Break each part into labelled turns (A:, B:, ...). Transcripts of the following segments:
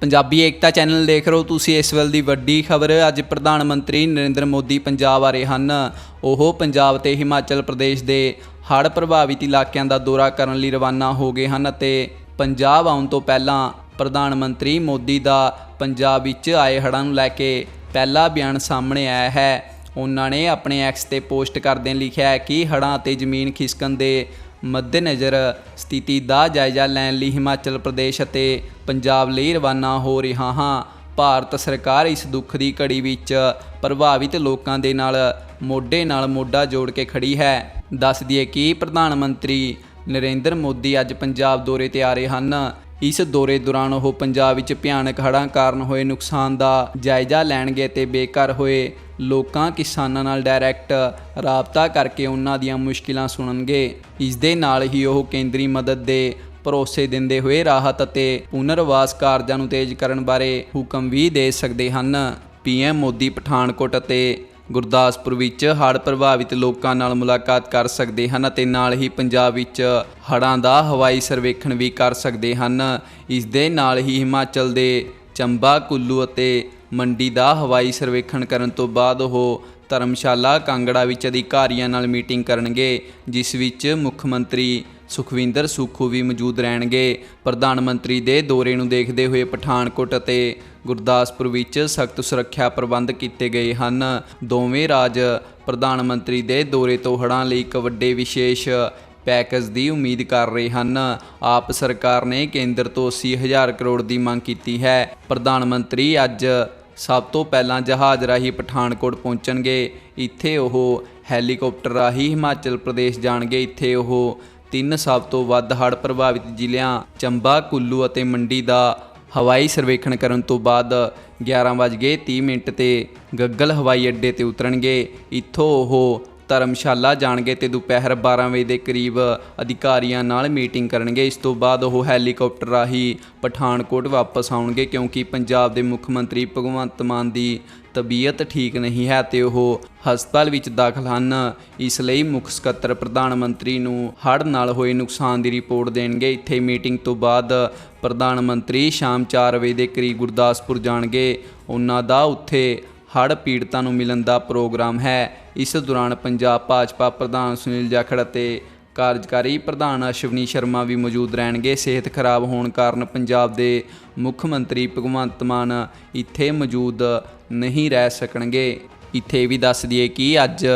A: ਪੰਜਾਬੀ ਏਕਤਾ channel ਦੇਖ ਰਹੇ ਹੋ ਤੁਸੀਂ, ਇਸ ਵੇਲੇ ਦੀ ਵੱਡੀ ਖਬਰ ਅੱਜ ਪ੍ਰਧਾਨ ਮੰਤਰੀ ਨਰਿੰਦਰ ਮੋਦੀ ਪੰਜਾਬ ਆ ਰਹੇ ਹਨ। ਉਹ ਪੰਜਾਬ ਤੇ ਹਿਮਾਚਲ ਪ੍ਰਦੇਸ਼ ਦੇ ਹੜ੍ਹ ਪ੍ਰਭਾਵਿਤ ਇਲਾਕਿਆਂ ਦਾ ਦੌਰਾ ਕਰਨ ਲਈ ਰਵਾਨਾ ਹੋ ਗਏ ਹਨ ਅਤੇ ਪੰਜਾਬ ਆਉਣ ਤੋਂ ਪਹਿਲਾਂ ਪ੍ਰਧਾਨ ਮੰਤਰੀ ਮੋਦੀ ਦਾ ਪੰਜਾਬ ਵਿੱਚ ਆਏ ਹੜ੍ਹਾਂ ਨੂੰ ਲੈ ਕੇ ਪਹਿਲਾ ਬਿਆਨ ਸਾਹਮਣੇ ਆਇਆ ਹੈ। ਉਹਨਾਂ ਨੇ ਆਪਣੇ ਐਕਸ ਤੇ ਪੋਸਟ ਕਰਦਿਆਂ ਲਿਖਿਆ ਹੈ ਕਿ ਹੜ੍ਹਾਂ ਅਤੇ ਜ਼ਮੀਨ ਖਿਸਕਣ ਦੇ ਮੱਦੇਨਜ਼ਰ ਸਥਿਤੀ ਦਾ ਜਾਇਜ਼ਾ ਲੈਣ ਲਈ ਹਿਮਾਚਲ ਪ੍ਰਦੇਸ਼ ਅਤੇ ਪੰਜਾਬ ਲਈ ਰਵਾਨਾ ਹੋ ਰਿਹਾ ਹਾਂ। ਭਾਰਤ ਸਰਕਾਰ ਇਸ ਦੁੱਖ ਦੀ ਘੜੀ ਵਿੱਚ ਪ੍ਰਭਾਵਿਤ ਲੋਕਾਂ ਦੇ ਨਾਲ ਮੋਢੇ ਨਾਲ ਮੋਢਾ ਜੋੜ ਕੇ ਖੜੀ ਹੈ। ਦੱਸ ਦਈਏ ਕਿ ਪ੍ਰਧਾਨ ਮੰਤਰੀ ਨਰਿੰਦਰ ਮੋਦੀ ਅੱਜ ਪੰਜਾਬ ਦੌਰੇ ਤੇ ਆ ਰਹੇ ਹਨ। ਇਸ ਦੌਰੇ ਦੌਰਾਨ ਉਹ ਪੰਜਾਬ ਵਿੱਚ ਭਿਆਨਕ ਹੜ੍ਹਾਂ ਕਾਰਨ ਹੋਏ ਨੁਕਸਾਨ ਦਾ ਜਾਇਜ਼ਾ ਲੈਣਗੇ ਤੇ ਬੇਘਰ ਹੋਏ ਲੋਕਾਂ ਕਿਸਾਨਾਂ ਨਾਲ ਡਾਇਰੈਕਟ ਰਾਬਤਾ ਕਰਕੇ ਉਹਨਾਂ ਦੀਆਂ ਮੁਸ਼ਕਿਲਾਂ ਸੁਣਨਗੇ। ਇਸ ਦੇ ਨਾਲ ਹੀ ਉਹ ਕੇਂਦਰੀ ਮਦਦ ਦੇ ਭਰੋਸੇ ਦਿੰਦੇ ਹੋਏ ਰਾਹਤ ਅਤੇ ਪੁਨਰਵਾਸ ਕਾਰਜਾਂ ਨੂੰ ਤੇਜ਼ ਕਰਨ ਬਾਰੇ ਹੁਕਮ ਵੀ ਦੇ ਸਕਦੇ ਹਨ। ਪੀਐਮ ਮੋਦੀ ਪਠਾਨਕੋਟ ਅਤੇ ਗੁਰਦਾਸਪੁਰ ਵਿੱਚ ਹੜ੍ਹ ਪ੍ਰਭਾਵਿਤ ਲੋਕਾਂ ਨਾਲ ਮੁਲਾਕਾਤ ਕਰ ਸਕਦੇ ਹਨ ਅਤੇ ਨਾਲ ਹੀ ਪੰਜਾਬ ਵਿੱਚ ਹੜ੍ਹਾਂ ਦਾ ਹਵਾਈ ਸਰਵੇਖਣ ਵੀ ਕਰ ਸਕਦੇ ਹਨ। ਇਸ ਦੇ ਨਾਲ ਹੀ ਹਿਮਾਚਲ ਦੇ ਚੰਬਾ, ਕੁੱਲੂ ਅਤੇ ਮੰਡੀ ਦਾ ਹਵਾਈ ਸਰਵੇਖਣ ਕਰਨ ਤੋਂ ਬਾਅਦ ਉਹ ਧਰਮਸ਼ਾਲਾ, ਕਾਂਗੜਾ ਵਿੱਚ ਅਧਿਕਾਰੀਆਂ ਨਾਲ ਮੀਟਿੰਗ ਕਰਨਗੇ, ਜਿਸ ਵਿੱਚ ਮੁੱਖ ਮੰਤਰੀ ਸੁਖਵਿੰਦਰ ਸੁੱਖੂ ਵੀ ਮੌਜੂਦ ਰਹਿਣਗੇ। ਪ੍ਰਧਾਨ ਮੰਤਰੀ ਦੇ ਦੌਰੇ ਨੂੰ ਦੇਖਦੇ ਹੋਏ ਪਠਾਨਕੋਟ ਅਤੇ ਗੁਰਦਾਸਪੁਰ ਵਿੱਚ ਸਖਤ ਸੁਰੱਖਿਆ ਪ੍ਰਬੰਧ ਕੀਤੇ ਗਏ ਹਨ। ਦੋਵੇਂ ਰਾਜ ਪ੍ਰਧਾਨ ਮੰਤਰੀ ਦੇ ਦੌਰੇ ਤੋਂ ਹੜ੍ਹਾਂ ਲਈ ਇੱਕ ਵੱਡੇ ਵਿਸ਼ੇਸ਼ ਪੈਕੇਜ ਦੀ ਉਮੀਦ ਕਰ ਰਹੇ ਹਨ। ਆਪ ਸਰਕਾਰ ਨੇ ਕੇਂਦਰ ਤੋਂ 80000 ਕਰੋੜ ਦੀ ਮੰਗ ਕੀਤੀ ਹੈ। ਪ੍ਰਧਾਨ ਮੰਤਰੀ ਅੱਜ ਸਭ ਤੋਂ ਪਹਿਲਾਂ ਜਹਾਜ਼ ਰਾਹੀਂ ਪਠਾਨਕੋਟ ਪਹੁੰਚਣਗੇ। ਇੱਥੇ ਉਹ ਹੈਲੀਕਾਪਟਰ ਰਾਹੀਂ ਹਿਮਾਚਲ ਪ੍ਰਦੇਸ਼ ਜਾਣਗੇ। ਇੱਥੇ ਉਹ ਤਿੰਨ ਸਭ ਤੋਂ ਵੱਧ ਹੜ੍ਹ ਪ੍ਰਭਾਵਿਤ ਜ਼ਿਲ੍ਹਿਆਂ ਚੰਬਾ, ਕੁੱਲੂ ਅਤੇ ਮੰਡੀ ਦਾ ਹਵਾਈ ਸਰਵੇਖਣ ਕਰਨ ਤੋਂ ਬਾਅਦ 11:30 ਮਿੰਟ ਤੇ ਗੱਗਲ ਹਵਾਈ ਅੱਡੇ ਤੇ ਉਤਰਨਗੇ। ਇੱਥੋਂ ਉਹ ਧਰਮਸ਼ਾਲਾ ਜਾਣਗੇ ਤੇ ਦੁਪਹਿਰ 12 ਵਜੇ ਦੇ ਕਰੀਬ ਅਧਿਕਾਰੀਆਂ ਨਾਲ ਮੀਟਿੰਗ ਕਰਨਗੇ। ਇਸ ਤੋਂ ਬਾਅਦ ਉਹ ਹੈਲੀਕਾਪਟਰ ਰਾਹੀਂ ਪਠਾਨਕੋਟ ਵਾਪਸ ਆਉਣਗੇ ਕਿਉਂਕਿ ਪੰਜਾਬ ਦੇ ਮੁੱਖ ਮੰਤਰੀ ਭਗਵੰਤ ਮਾਨ ਦੀ ਤਬੀਅਤ ਠੀਕ ਨਹੀਂ ਹੈ ਤੇ ਉਹ ਹਸਪਤਾਲ ਵਿੱਚ ਦਾਖਲ ਹਨ। ਇਸ ਲਈ ਮੁੱਖ ਸਕੱਤਰ ਪ੍ਰਧਾਨ ਮੰਤਰੀ ਨੂੰ ਹੜ੍ਹ ਨਾਲ ਹੋਏ ਨੁਕਸਾਨ ਦੀ ਰਿਪੋਰਟ ਦੇਣਗੇ। ਇੱਥੇ ਮੀਟਿੰਗ ਤੋਂ ਬਾਅਦ ਪ੍ਰਧਾਨ ਮੰਤਰੀ ਸ਼ਾਮ 4 ਵਜੇ ਦੇ ਕਰੀਬ ਗੁਰਦਾਸਪੁਰ ਜਾਣਗੇ। ਉਹਨਾਂ ਦਾ ਉੱਥੇ ਹੜ੍ਹ ਪੀੜਤਾਂ ਨੂੰ ਮਿਲਣ ਦਾ ਪ੍ਰੋਗਰਾਮ ਹੈ। ਇਸ ਦੌਰਾਨ ਪੰਜਾਬ ਭਾਜਪਾ ਪ੍ਰਧਾਨ ਸੁਨੀਲ ਜਾਖੜ ਅਤੇ ਕਾਰਜਕਾਰੀ ਪ੍ਰਧਾਨ ਅਸ਼ਵਨੀ ਸ਼ਰਮਾ ਵੀ ਮੌਜੂਦ ਰਹਿਣਗੇ। ਸਿਹਤ ਖਰਾਬ ਹੋਣ ਕਾਰਨ ਪੰਜਾਬ ਦੇ ਮੁੱਖ ਮੰਤਰੀ ਭਗਵੰਤ ਮਾਨ ਇੱਥੇ ਮੌਜੂਦ ਨਹੀਂ ਰਹਿ ਸਕਣਗੇ। ਇੱਥੇ ਇਹ ਵੀ ਦੱਸ ਦਈਏ ਕਿ ਅੱਜ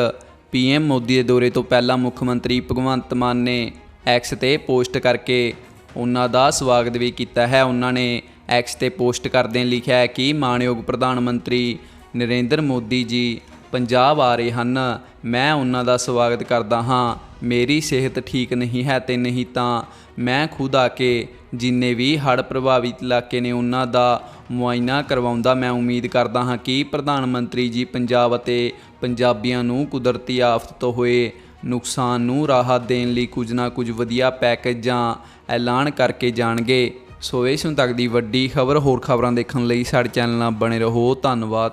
A: ਪੀਐਮ ਮੋਦੀ ਦੇ ਦੌਰੇ ਤੋਂ ਪਹਿਲਾਂ ਮੁੱਖ ਮੰਤਰੀ ਭਗਵੰਤ ਮਾਨ ਨੇ ਐਕਸ ਤੇ ਪੋਸਟ ਕਰਕੇ ਉਹਨਾਂ ਦਾ ਸਵਾਗਤ ਵੀ ਕੀਤਾ ਹੈ। ਉਹਨਾਂ ਨੇ ਐਕਸ ਤੇ ਪੋਸਟ ਕਰਦਿਆਂ ਲਿਖਿਆ ਹੈ ਕਿ ਮਾਨਯੋਗ ਪ੍ਰਧਾਨ ਮੰਤਰੀ ਨਰਿੰਦਰ ਮੋਦੀ ਜੀ, ਪੰਜਾਬ ਆ ਰਹੇ ਹਨ। ਮੈਂ ਉਹਨਾਂ ਦਾ ਸਵਾਗਤ ਕਰਦਾ ਹਾਂ। ਮੇਰੀ ਸਿਹਤ ਠੀਕ ਨਹੀਂ ਹੈ ਤੇ ਨਹੀਂ ਤਾਂ ਮੈਂ ਖੁਦ ਆ ਕੇ ਜਿੰਨੇ ਵੀ ਹੜ੍ਹ ਪ੍ਰਭਾਵਿਤ ਇਲਾਕੇ ਨੇ ਉਹਨਾਂ ਦਾ ਮੁਆਇਨਾ ਕਰਵਾਉਂਦਾ ਮੈਂ ਉਮੀਦ ਕਰਦਾ ਹਾਂ ਕਿ ਪ੍ਰਧਾਨ ਮੰਤਰੀ ਜੀ ਪੰਜਾਬ ਅਤੇ ਪੰਜਾਬੀਆਂ ਨੂੰ ਕੁਦਰਤੀ ਆਫਤ ਤੋਂ ਹੋਏ ਨੁਕਸਾਨ ਨੂੰ ਰਾਹਤ ਦੇਣ ਲਈ ਕੁਝ ਨਾ ਕੁਝ ਵਧੀਆ ਪੈਕੇਜ ਜਾਂ ਐਲਾਨ ਕਰਕੇ ਜਾਣਗੇ। ਸੋ ਇਸ ਹੁਣ ਤੱਕ ਦੀ ਵੱਡੀ ਖਬਰ ਹੋਰ ਖਬਰਾਂ ਦੇਖਣ ਲਈ ਸਾਡੇ ਚੈਨਲ ਨਾਲ ਬਣੇ ਰਹੋ। ਧੰਨਵਾਦ।